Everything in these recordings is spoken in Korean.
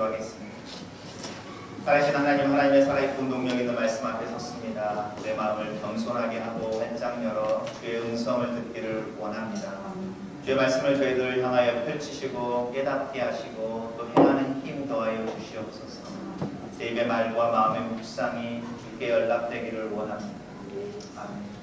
기도하겠습니다. 살아계신 하나님 하나님의 살아있는 동력 있는 말씀 앞에 섰습니다. 내 마음을 겸손하게 하고 활짝 열어 주의 음성을 듣기를 원합니다. 주의 말씀을 저희들 향하여 펼치시고 깨닫게 하시고 또 행하는 힘 더하여 주시옵소서. 제 입의 말과 마음의 묵상이 주께 연락되기를 원합니다. 아멘.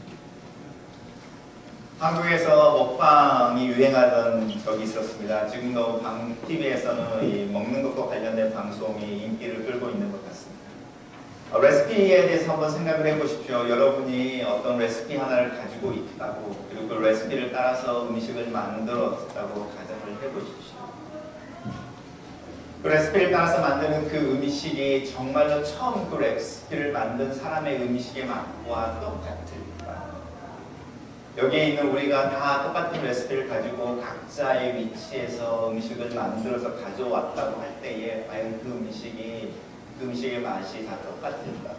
한국에서 먹방이 유행하던 적이 있었습니다. 지금도 방 TV에서는 이 먹는 것과 관련된 방송이 인기를 끌고 있는 것 같습니다. 어, 레시피에 대해서 한번 생각을 해보십시오. 여러분이 어떤 레시피 하나를 가지고 있다고 그리고 그 레시피를 따라서 음식을 만들었다고 가정을 해보십시오. 그 레시피를 따라서 만드는 그 음식이 정말로 처음 그 레시피를 만든 사람의 음식의 맛과 똑같을까? 여기에 있는 우리가 다 똑같은 레시피를 가지고 각자의 위치에서 음식을 만들어서 가져왔다고 할 때에 과연 그 음식이 그 음식의 맛이 다 똑같을까?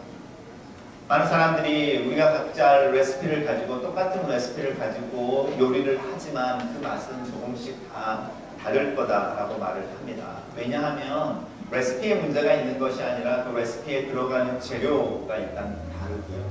많은 사람들이 우리가 각자 레시피를 가지고 똑같은 레시피를 가지고 요리를 하지만 그 맛은 조금씩 다 다를 거다라고 말을 합니다. 왜냐하면 레시피에 문제가 있는 것이 아니라 그 레시피에 들어가는 재료가 일단 다르고요.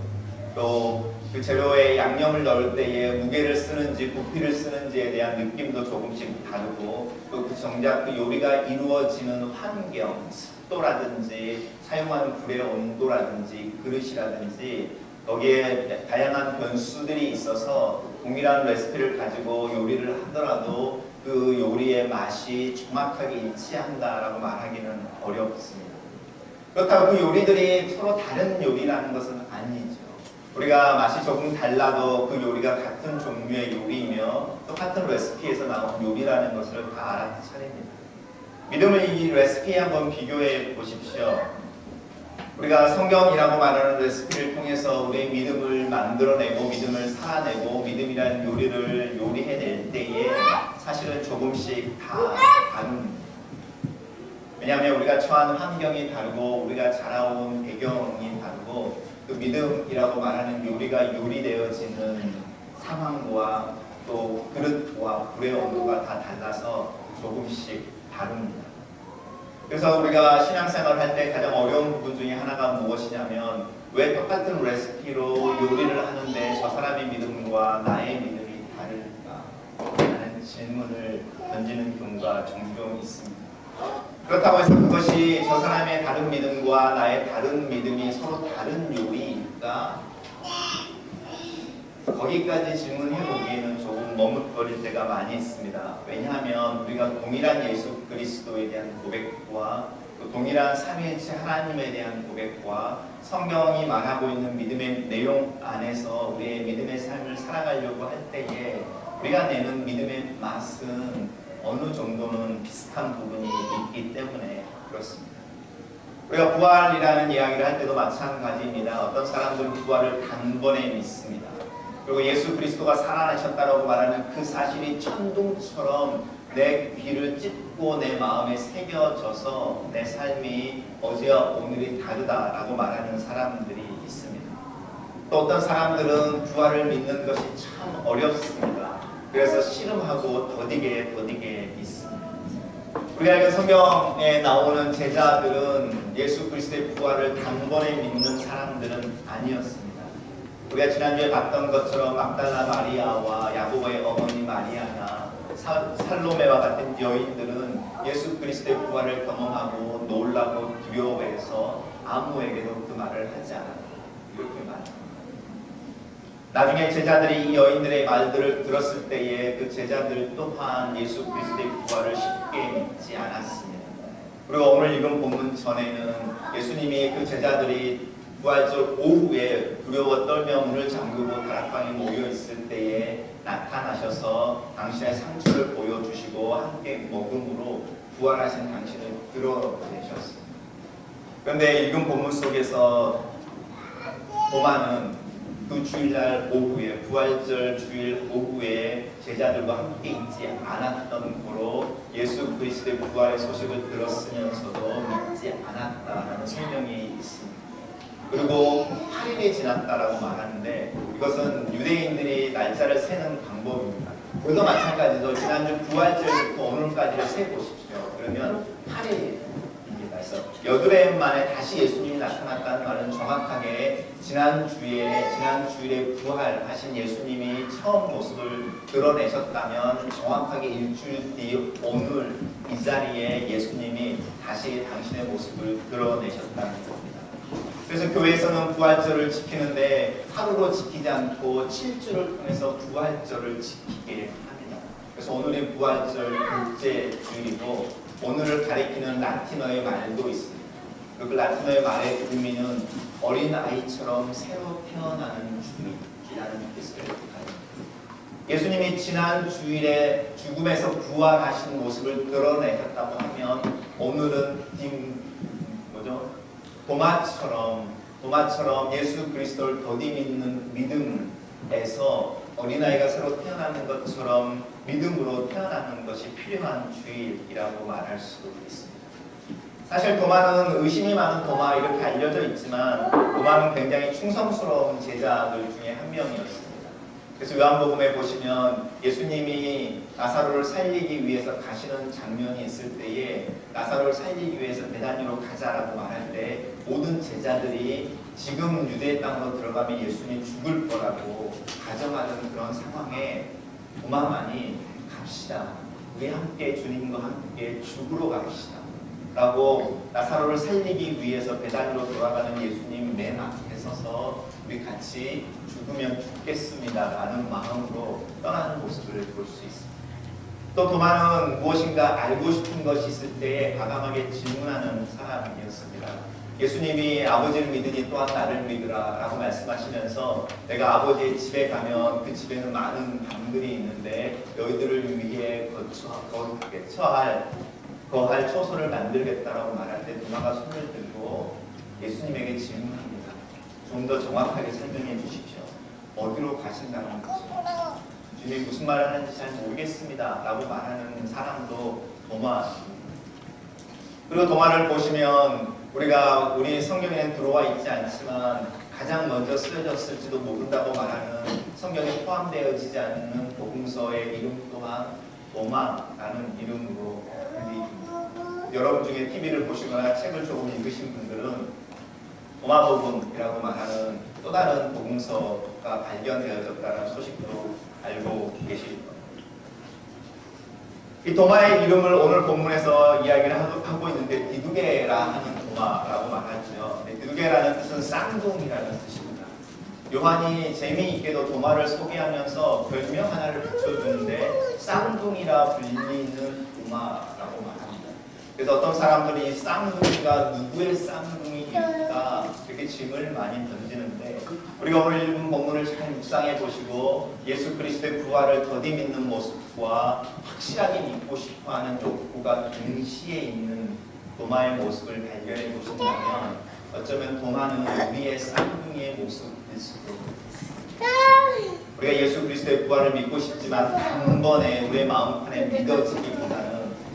또 그 재료에 양념을 넣을 때에 무게를 쓰는지 부피를 쓰는지에 대한 느낌도 조금씩 다르고 또 그 정작 그 요리가 이루어지는 환경, 습도라든지 사용하는 불의 온도라든지 그릇이라든지 거기에 다양한 변수들이 있어서 동일한 레시피를 가지고 요리를 하더라도 그 요리의 맛이 정확하게 일치한다라고 말하기는 어렵습니다. 그렇다고 그 요리들이 서로 다른 요리라는 것은 아니죠. 우리가 맛이 조금 달라도 그 요리가 같은 종류의 요리이며 똑같은 레시피에서 나온 요리라는 것을 다 알아야 차례입니다. 믿음의 이 레시피에 한번 비교해 보십시오. 우리가 성경이라고 말하는 레시피를 통해서 우리의 믿음을 만들어내고 믿음을 살아내고 믿음이라는 요리를 요리해낼 때에 사실은 조금씩 다 다릅니다. 왜냐하면 우리가 처한 환경이 다르고 우리가 자라온 배경이 다르고 그 믿음이라고 말하는 요리가 요리되어지는 상황과 또 그릇과 불의 온도가 다 달라서 조금씩 다릅니다. 그래서 우리가 신앙생활을 할때 가장 어려운 부분 중에 하나가 무엇이냐면 왜 똑같은 레시피로 요리를 하는데 저 사람의 믿음과 나의 믿음이 다를까 하는 질문을 던지는 경우가 종종 있습니다. 그렇다고 해서 그것이 저 사람의 다른 믿음과 나의 다른 믿음이 서로 다른 거기까지 질문해 보기에는 조금 머뭇거릴 때가 많이 있습니다. 왜냐하면 우리가 동일한 예수 그리스도에 대한 고백과 또 동일한 삼위일체 하나님에 대한 고백과 성경이 말하고 있는 믿음의 내용 안에서 우리의 믿음의 삶을 살아가려고 할 때에 우리가 내는 믿음의 맛은 어느 정도는 비슷한 부분이 있기 때문에 그렇습니다. 우리가 부활이라는 이야기를 할 때도 마찬가지입니다. 어떤 사람들은 부활을 단번에 믿습니다. 그리고 예수 그리스도가 살아나셨다라고 말하는 그 사실이 천둥처럼 내 귀를 찢고 내 마음에 새겨져서 내 삶이 어제와 오늘이 다르다라고 말하는 사람들이 있습니다. 또 어떤 사람들은 부활을 믿는 것이 참 어렵습니다. 그래서 씨름하고 더디게 더디게 믿습니다. 우리가 읽은 성경에 나오는 제자들은 예수 그리스도의 부활을 단번에 믿는 사람들은 아니었습니다. 우리가 지난주에 봤던 것처럼 막달라 마리아와 야고보의 어머니 마리아나 사- 살로메와 같은 여인들은 예수 그리스도의 부활을 경험하고 놀라고 두려워해서 아무에게도 그 말을 하지 않았다. 이렇게 말합니다. 나중에 제자들이 이 여인들의 말들을 들었을 때에 그 제자들 또한 예수 그리스도의 부활을 쉽게 믿지 않았습니다. 그리고 오늘 읽은 본문 전에는 예수님이 그 제자들이 부활절 오후에 두려워 떨며 문을 잠그고 다락방에 모여 있을 때에 나타나셔서 당신의 상처를 보여주시고 함께 먹음으로 부활하신 당신을 드러내셨습니다. 그런데 읽은 본문 속에서 도마는 그 주일날 오후에 부활절 주일 오후에 제자들과 함께 있지 않았던 거로 예수 그리스도의 부활의 소식을 들었으면서도 믿지 않았다라는 설명이 있습니다. 그리고 8일이 지났다라고 말하는데 이것은 유대인들이 날짜를 세는 방법입니다. 우리도 마찬가지로 지난주 부활절부터 오늘까지를 세 보십시오. 그러면 8일입니다. 여드레 만에 다시 예수님이 나타났다는 말은 정확하게 지난 주에 지난 주일에 부활하신 예수님이 처음 모습을 드러내셨다면 정확하게 일주일 뒤 오늘 이 자리에 예수님이 다시 당신의 모습을 드러내셨다는 겁니다. 그래서 교회에서는 부활절을 지키는데 하루로 지키지 않고 7주를 통해서 부활절을 지키게 합니다. 그래서 오늘이 부활절 둘째 주일이고 오늘을 가리키는 라틴어의 말도 있습니다. 그 라틴어의 말의 의미는 어린 아이처럼 새로 태어나는 주일이라는 뜻을 가집니다. 예수님이 지난 주일에 죽음에서 부활하신 모습을 드러내셨다고 하면 오늘은 딩 뭐죠? 도마처럼 도마처럼 예수 그리스도를 더디 믿는 믿음에서 어린아이가 새로 태어나는 것처럼 믿음으로 태어나는 것이 필요한 주일이라고 말할 수 있습니다. 사실 도마는 의심이 많은 도마 이렇게 알려져 있지만 도마는 굉장히 충성스러운 제자들 중에 한 명이었습니다. 그래서 요한복음에 보시면 예수님이 나사로를 살리기 위해서 가시는 장면이 있을 때에 나사로를 살리기 위해서 베다니로 가자라고 말할 때 모든 제자들이 지금 유대 땅으로 들어가면 예수님 죽을 거라고 가정하는 그런 상황에 도마만이 갑시다. 우리 함께 주님과 함께 죽으러 갑시다. 라고 나사로를 살리기 위해서 베다니로 돌아가는 예수님 맨 앞에 서서 우리 같이 죽으면 죽겠습니다 라는 마음으로 떠나는 모습을 볼 수 있습니다. 또 도마는 무엇인가 알고 싶은 것이 있을 때 과감하게 질문하는 사람이었습니다. 예수님이 아버지를 믿으니 또한 나를 믿으라 라고 말씀하시면서 내가 아버지의 집에 가면 그 집에는 많은 방들이 있는데 너희들을 위해 거처, 거처할 거할 초소를 만들겠다라고 말할 때 누나가 손을 들고 예수님에게 질문합니다. 좀 더 정확하게 설명해 주십시오. 어디로 가신다는 거지? 주님이 무슨 말을 하는지 잘 모르겠습니다. 라고 말하는 사람도 도마입니다. 그리고 도마를 보시면 우리가 우리 성경에는 들어와 있지 않지만 가장 먼저 쓰여졌을지도 모른다고 말하는 성경에 포함되어지지 않는 복음서의 이름 또한 도마라는 이름으로. 여러분 중에 TV를 보시거나 책을 조금 읽으신 분들은 도마복음이라고 말하는 또 다른 복음서가 발견되어졌다는 소식도 알고 계실 겁니다. 이 도마의 이름을 오늘 본문에서 이야기를 하고, 있는데 디두게라 하는 도마라고 말하죠. 네, 디두게라는 뜻은 쌍둥이라는 뜻입니다. 요한이 재미있게도 도마를 소개하면서 별명 하나를 붙여주는데 쌍둥이라 불리는 말합니다. 그래서 어떤 사람들이 쌍둥이가 누구의 쌍둥이일까 이렇게 질문을 많이 던지는데 우리가 오늘 읽은 본문을 잘 묵상해 보시고 예수 그리스도의 부활을 더디 믿는 모습과 확실하게 믿고 싶어하는 욕구가 동시에 있는 도마의 모습을 발견해 보신다면 어쩌면 도마는 우리의 쌍둥이의 모습일 수도 있습니다. 우리가 예수 그리스도의 부활을 믿고 싶지만 단번에 우리의 마음판에 믿어지기보다는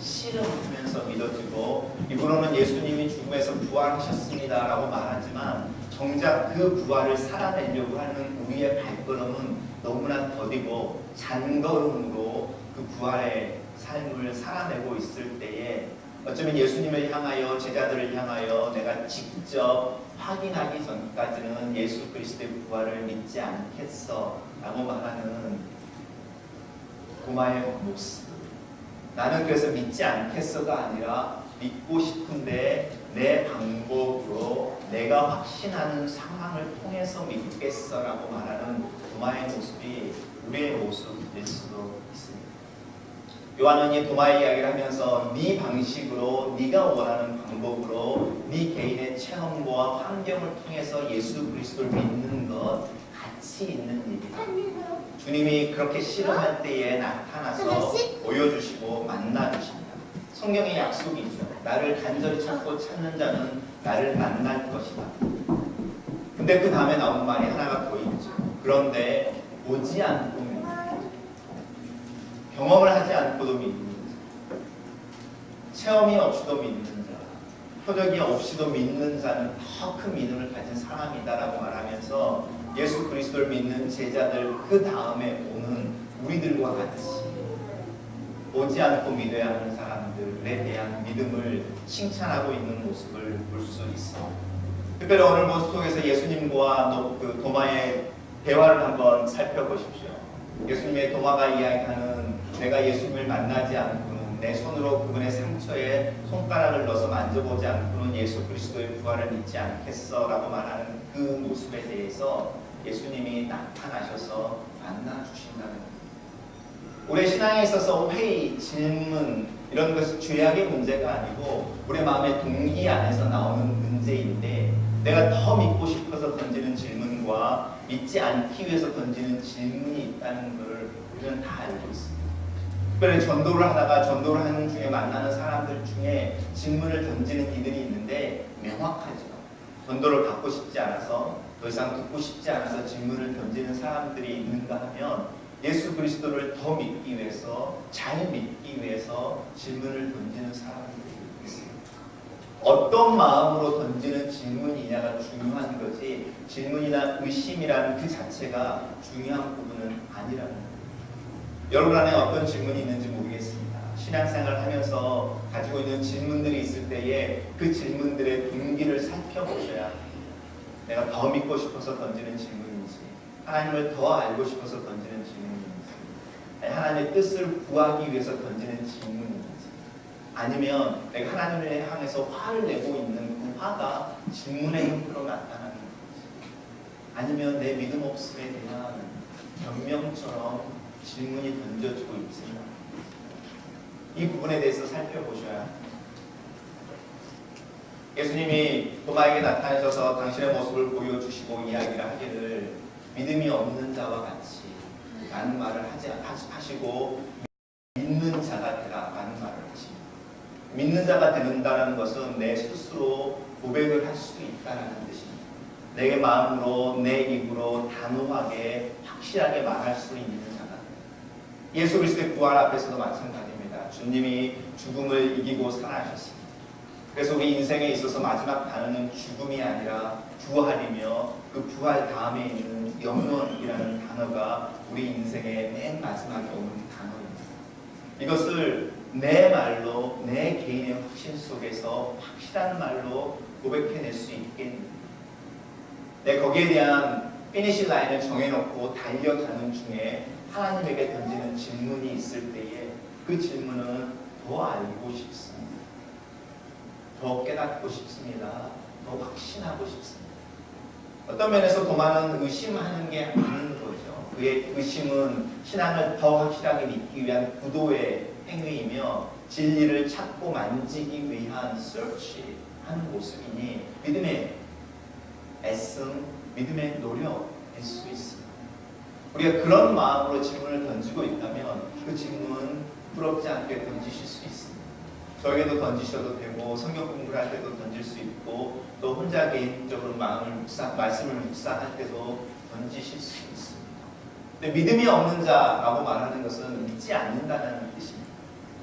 씨름하면서 믿어지고 입으로는 예수님이 죽음에서 부활하셨습니다라고 말하지만 정작 그 부활을 살아내려고 하는 우리의 발걸음은 너무나 더디고 잔걸음으로 그 부활의 삶을 살아내고 있을 때에 어쩌면 예수님을 향하여 제자들을 향하여 내가 직접 확인하기 전까지는 예수 그리스도의 부활을 믿지 않겠어 라고 말하는 고마의 모습 나는 그래서 믿지 않겠어가 아니라 믿고 싶은데 내 방법으로 내가 확신하는 상황을 통해서 믿겠어라고 말하는 도마의 모습이 우리의 모습일 수도 있습니다. 요한은 이 도마의 이야기를 하면서 네 방식으로 네가 원하는 방법으로 네 개인의 체험과 환경을 통해서 예수 그리스도를 믿는 것 같이 있는 일이다. 주님이 그렇게 실험할 때에 나타나서 보여주시고 만나주십니다. 성경의 약속이죠. 나를 간절히 찾고 찾는 자는 나를 만날 것이다. 근데 그 다음에 나온 말이 하나가 더 있죠. 그런데 오지 않고. 경험을 하지 않고도 믿는 자. 체험이 없이도 믿는 자. 표적이 없이도 믿는 자는 더 큰 믿음을 가진 사람이다라고 말하면서 예수 그리스도를 믿는 제자들 그 다음에 오는 우리들과 같이 보지 않고 믿어야 하는 사람들에 대한 믿음을 칭찬하고 있는 모습을 볼 수 있어. 특별히 오늘 모습 속에서 예수님과 노- 그 도마의 대화를 한번 살펴보십시오. 예수님의 도마가 이야기하는 내가 예수님을 만나지 않고는 내 손으로 그분의 상처에 손가락을 넣어서 만져보지 않고는 예수 그리스도의 부활을 믿지 않겠어라고 말하는 그 모습에 대해서 예수님이 나타나셔서 만나 주신다는 것. 우리 신앙에 있어서 회의, 질문 이런 것이 죄악의 문제가 아니고 우리 마음의 동기 안에서 나오는 문제인데 내가 더 믿고 싶어서 던지는 질문과 믿지 않기 위해서 던지는 질문이 있다는 것을 우리는 다 알고 있습니다. 특별히 전도를 하다가 전도를 하는 중에 만나는 사람들 중에 질문을 던지는 이들이 있는데 명확하죠. 전도를 받고 싶지 않아서 더 이상 듣고 싶지 않아서 질문을 던지는 사람들이 있는가 하면 예수 그리스도를 더 믿기 위해서 잘 믿기 위해서 질문을 던지는 사람들이 있습니다. 어떤 마음으로 던지는 질문이냐가 중요한 거지 질문이나 의심이라는 그 자체가 중요한 부분은 아니라는 거예요. 여러분 안에 어떤 질문이 있는지 모르겠습니다. 신앙생활 하면서 가지고 있는 질문들이 있을 때에 그 질문들의 동기를 살펴보셔야 합니다. 내가 더 믿고 싶어서 던지는 질문인지 하나님을 더 알고 싶어서 던지는 질문인지 하나님의 뜻을 구하기 위해서 던지는 질문인지 아니면 내가 하나님을 향해서 화를 내고 있는 그 화가 질문의 형태로 나타나는 건지 아니면 내 믿음 없음에 대한 변명처럼 질문이 던져지고 있지만 이 부분에 대해서 살펴보셔야 합니다. 예수님이 도마에게 나타나셔서 당신의 모습을 보여주시고 이야기를 하기를 믿음이 없는 자와 같이 라는 말을 하지, 하시고 믿는 자가 되라 라는 말을 하십니다. 믿는 자가 되는다는 것은 내 스스로 고백을 할 수 있다는 뜻입니다. 내 마음으로 내 입으로 단호하게 확실하게 말할 수 있는 자가 예수 그리스도의 부활 앞에서도 마찬가지입니다. 주님이 죽음을 이기고 살아나셨습니다. 그래서 우리 인생에 있어서 마지막 단어는 죽음이 아니라 부활이며 그 부활 다음에 있는 영원이라는 단어가 우리 인생의 맨 마지막에 오는 단어입니다. 이것을 내 말로 내 개인의 확신 속에서 확실한 말로 고백해낼 수 있겠는가? 내 거기에 대한 피니시 라인을 정해놓고 달려가는 중에 하나님에게 던지는 질문이 있을 때에 그 질문은 더 알고 싶습니다. 더 깨닫고 싶습니다. 더 확신하고 싶습니다. 어떤 면에서 도마는 의심하는 게 아닌 거죠. 그의 의심은 신앙을 더 확실하게 믿기 위한 구도의 행위이며 진리를 찾고 만지기 위한 search 하는 모습이니 믿음의 애씀, 믿음의 노력일 수 있습니다. 우리가 그런 마음으로 질문을 던지고 있다면 그 질문은 부럽지 않게 던지실 수 있습니다. 저에게도 던지셔도 되고 성경 공부를 할 때도 던질 수 있고 또 혼자 개인적으로 마음을 묵상, 말씀을 묵상할 때도 던지실 수 있습니다. 근데 믿음이 없는 자라고 말하는 것은 믿지 않는다는 뜻입니다.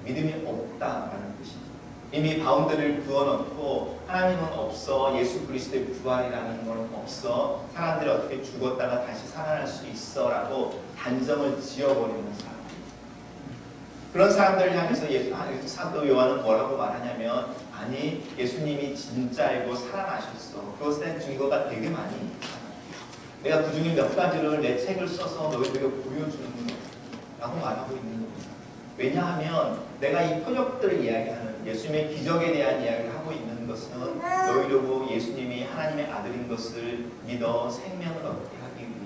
믿음이 없다라는 뜻입니다. 이미 바운드를 그어놓고 하나님은 없어 예수 그리스도의 부활이라는 건 없어 사람들이 어떻게 죽었다가 다시 살아날 수 있어라고 단정을 지어버리는 사람. 그런 사람들을 향해서 예수, 아, 사도 요한은 뭐라고 말하냐면 아니 예수님이 진짜이고 살아나셨어. 그것에 증거가 되게 많이 있다. 내가 그 중에 몇 가지를 내 책을 써서 너희들에게 보여주는 거라고 말하고 있는 겁니다. 왜냐하면 내가 이 표적들을 이야기하는 예수님의 기적에 대한 이야기를 하고 있는 것은 너희로 예수님이 하나님의 아들인 것을 믿어 생명을 얻게 하기 위해서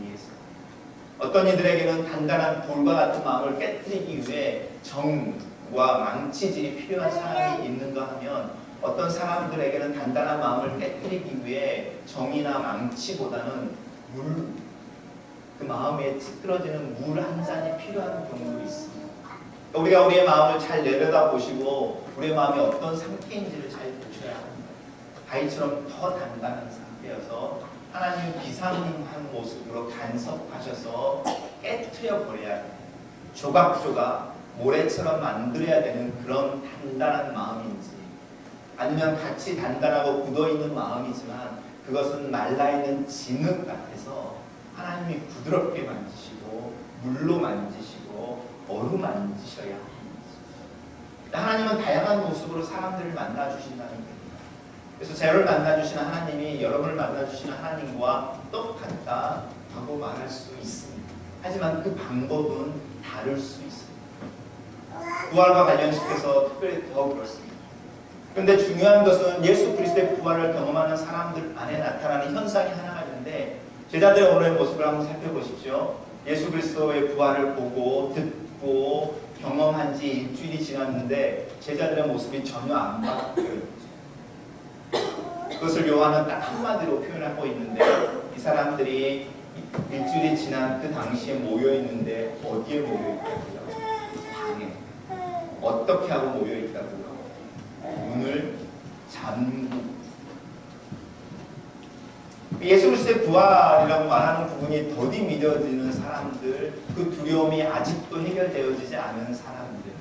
어떤 이들에게는 단단한 돌과 같은 마음을 깨뜨리기 위해 정과 망치질이 필요한 사람이 있는가 하면 어떤 사람들에게는 단단한 마음을 깨뜨리기 위해 정이나 망치보다는 물, 그 마음에 찌들어지는 물 한 잔이 필요한 경우도 있습니다. 우리가 우리의 마음을 잘 내려다 보시고 우리의 마음이 어떤 상태인지를 잘 보셔야 합니다. 바위처럼 더 단단한 상태여서 하나님 비상한 모습으로 간섭하셔서 깨트려 버려야 합니다. 조각조각 모래처럼 만들어야 되는 그런 단단한 마음인지 아니면 같이 단단하고 굳어있는 마음이지만 그것은 말라있는 진흙 같아서 하나님이 부드럽게 만지시고 물로 만지시고 어루 만지셔야 합니다. 하나님은 다양한 모습으로 사람들을 만나 주신다는 겁니다. 그래서 저를 만나 주시는 하나님이 여러분을 만나 주시는 하나님과 똑같다라고 말할 수 있습니다. 하지만 그 방법은 다를 수 있습니다. 부활과 관련시켜서 특별히 더 그렇습니다. 그런데 중요한 것은 예수 그리스도의 부활을 경험하는 사람들 안에 나타나는 현상이 하나가 있는데 제자들의 오늘의 모습을 한번 살펴보십시오. 예수 그리스도의 부활을 보고 듣고 경험한 지 일주일이 지났는데 제자들의 모습이 전혀 안 바뀌어요. 그것을 요한은 딱 한마디로 표현하고 있는데 이 사람들이 일주일이 지난 그 당시에 모여 있는데 어디에 모여 있다고요? 방에. 어떻게 하고 모여 있다고요? 문을 잠그고. 예수 그리스도의 부활이라고 말하는 부분이 더디 믿어지는 사람들, 그 두려움이 아직도 해결되어지지 않은 사람들.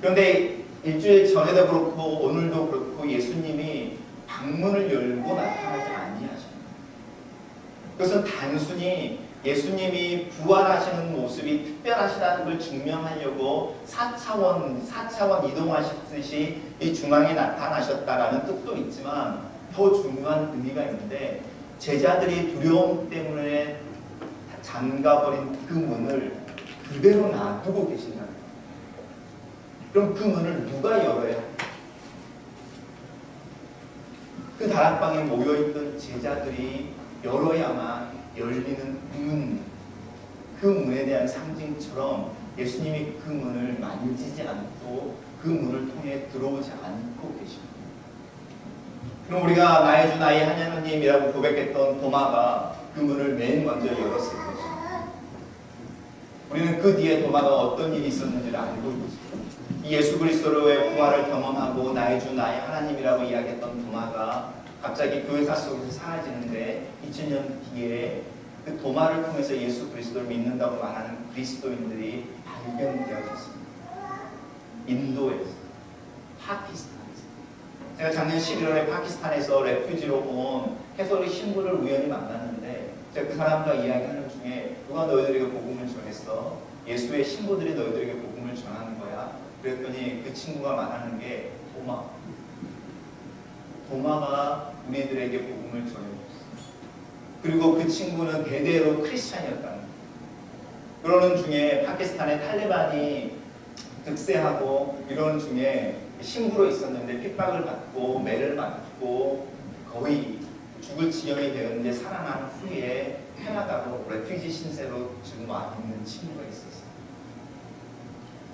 그런데 일주일 전에도 그렇고 오늘도 그렇고 예수님이 방문을 열고 나타나지 아니하십니다. 그것은 단순히 예수님이 부활하시는 모습이 특별하시다는 걸 증명하려고 4차원, 4차원 이동하셨듯이 이 중앙에 나타나셨다라는 뜻도 있지만 더 중요한 의미가 있는데 제자들이 두려움 때문에 잠가버린 그 문을 그대로 놔두고 거예요. 그럼 그 문을 누가 열어야 할까요? 그 다락방에 모여있던 제자들이 열어야만 열리는 문, 그 문에 대한 상징처럼 예수님이 그 문을 만지지 않고 그 문을 통해 들어오지 않고 계십니다. 그럼 우리가 나의 주 나의 하나님이라고 고백했던 도마가 그 문을 맨 먼저 열었을 것입니다. 우리는 그 뒤에 도마가 어떤 일이 있었는지를 알고 있습니다. 이 예수 그리스도의 부활을 경험하고 나의 주 나의 하나님이라고 이야기했던 도마가 갑자기 교회사 속에서 사라지는데 2000년 뒤에 그 도마를 통해서 예수 그리스도를 믿는다고 말하는 그리스도인들이 발견되어졌습니다. 인도에서, 파키스탄에서. 제가 작년 11월에 파키스탄에서 레퓨지로 온 해설의 신부를 우연히 만났는데 제가 그 사람과 이야기하는 중에 누가 너희들에게 복음을 전했어? 예수의 신부들이 너희들에게 복음을 전하는 거야. 그랬더니 그 친구가 말하는 게 도마. 도마가 우리들에게 복음을 전해줬어. 그리고 그 친구는 대대로 크리스찬이었다는. 그러는 중에 파키스탄의 탈레반이 득세하고 이러는 중에 신부로 있었는데 핍박을 받고 매를 맞고 거의 죽을 지경이 되었는데 살아난 후에 캐나다로 레퓨지 신세로 지금 와 있는 친구가 있었어요.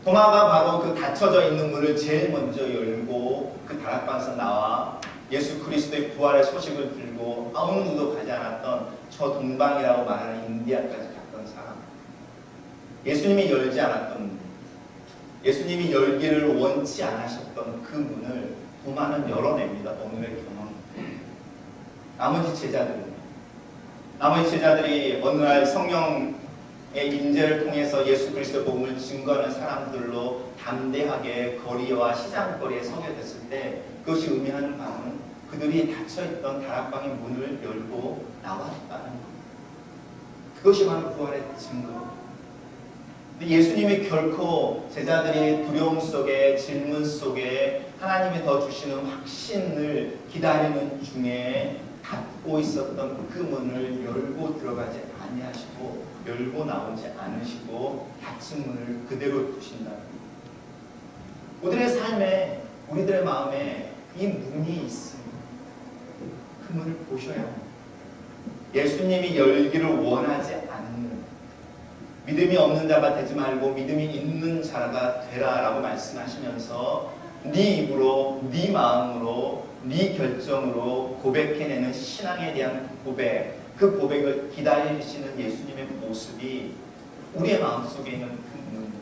도마가 바로 그 닫혀져 있는 문을 제일 먼저 열고 그 다락방에서 나와 예수 그리스도의 부활의 소식을 들고 아무 누구도 가지 않았던 저 동방이라고 말하는 인디아까지 갔던 사람. 예수님이 열지 않았던 문. 예수님이 열기를 원치 않으셨던 그 문을 도마는 열어냅니다. 오늘의 경험. 나머지 제자들은 나머지 제자들이 어느 날 성령의 인재를 통해서 예수 그리스도 복음을 증거하는 사람들로 담대하게 거리와 시장거리에 서게 됐을 때 그것이 의미하는 바는 그들이 닫혀있던 다락방의 문을 열고 나왔다는 것. 그것이 바로 부활의 증거. 예수님이 결코 제자들이 두려움 속에 질문 속에 하나님이 더 주시는 확신을 기다리는 중에 닫고 있었던 그 문을 열고 들어가지 아니하시고 열고 나오지 않으시고 닫힌 문을 그대로 두신다. 우리들의 삶에 우리들의 마음에 이 문이 있습니다. 그 문을 보셔야 합니다. 예수님이 열기를 원하지 않는 믿음이 없는 자가 되지 말고 믿음이 있는 자가 되라라고 말씀하시면서 네 입으로 네 마음으로 네 결정으로 고백해내는 신앙에 대한 고백 그 고백을 기다리시는 예수님의 모습이 우리의 마음속에 있는 그 문.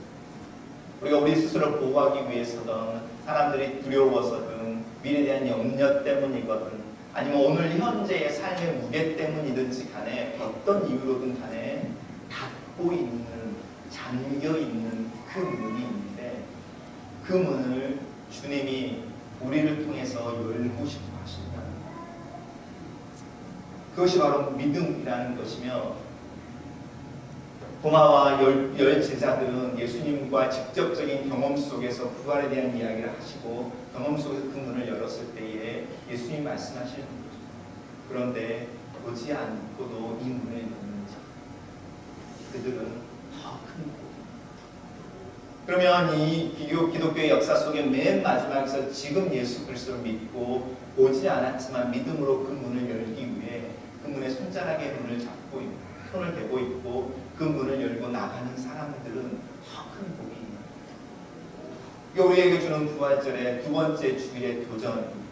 우리가 우리 스스로 보호하기 위해서든 사람들이 두려워서든 미래에 대한 염려 때문이거든 아니면 오늘 현재의 삶의 무게 때문이든지 간에 어떤 이유로든 간에 닫고 있는 잠겨 있는 그 문이 있는데 그 문을 주님이 우리를 통해서 열고 싶어 하신다. 그것이 바로 믿음이라는 것이며 도마와 열, 열 제자들은 예수님과 직접적인 경험 속에서 부활에 대한 이야기를 하시고 경험 속에서 그 문을 열었을 때에 예수님 말씀하시는 거죠. 그런데 보지 않고도 이 문을 자 그들은 더큰 복입니다. 그러면 이 기독, 기독교의 역사 속에 맨 마지막에서 지금 예수 그리스도를 믿고 오지 않았지만 믿음으로 그 문을 열기 위해 그 문에 손자락의 문을 잡고 있고 손을 대고 있고 그 문을 열고 나가는 사람들은 더큰 복이 있는. 이게 우리에게 주는 부활절의 두 번째 주일의 도전입니다.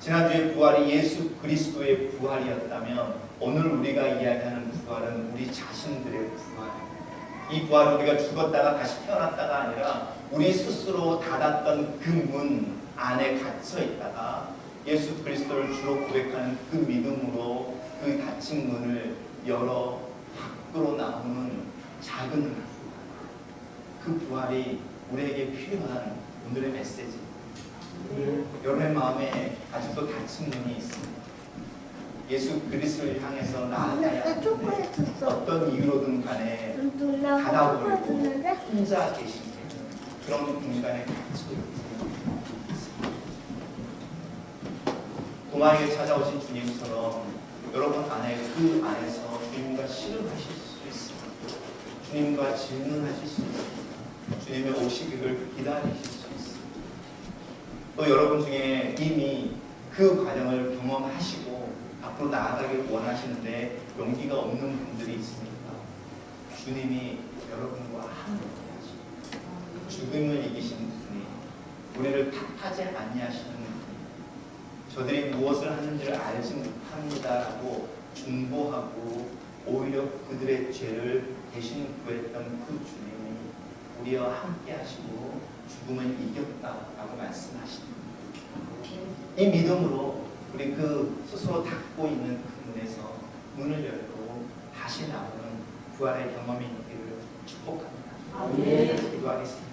지난주에 부활이 예수 그리스도의 부활이었다면 오늘 우리가 이야기하는 부활은 우리 자신들의 부활입니다. 이 부활은 우리가 죽었다가 다시 태어났다가 아니라 우리 스스로 닫았던 그 문 안에 갇혀 있다가 예수 그리스도를 주로 고백하는 그 믿음으로 그 닫힌 문을 열어 밖으로 나오는 작은. 그 부활이 우리에게 필요한 오늘의 메시지입니다. 여러분의 마음에 아직도 닫힌 문이 있습니다. 예수 그리스도를 향해서 나아가야 하는데. 어떤 이유로든 간에 닫아버리고? 혼자 계신 그런 공간에 있습니다. 도마에게 찾아오신 주님처럼 여러분 안에 그 안에서 주님과 씨름하실 수 있습니다. 주님과 질문하실 수 있습니다. 주님의 오시기를 기다리실 수 있습니다. 또 여러분 중에 이미 그 과정을 경험하시고 앞으로 나아가길 원하시는데 용기가 없는 분들이 있습니다. 주님이 여러분과 함께 하십니다. 죽음을 이기신 분이 우리를 탓하지 아니하시는 분이 저들이 무엇을 하는지를 알지 못합니다라고 중보하고 오히려 그들의 죄를 대신 구했던 그 주님이 우리와 함께 하시고 죽음을 이겼다라고 말씀하십니다. 이 믿음으로 우리 그 스스로 닫고 있는 그 문에서 문을 열고 다시 나오는 부활의 경험이 있기를 축복합니다. 아멘. 기도하겠습니다.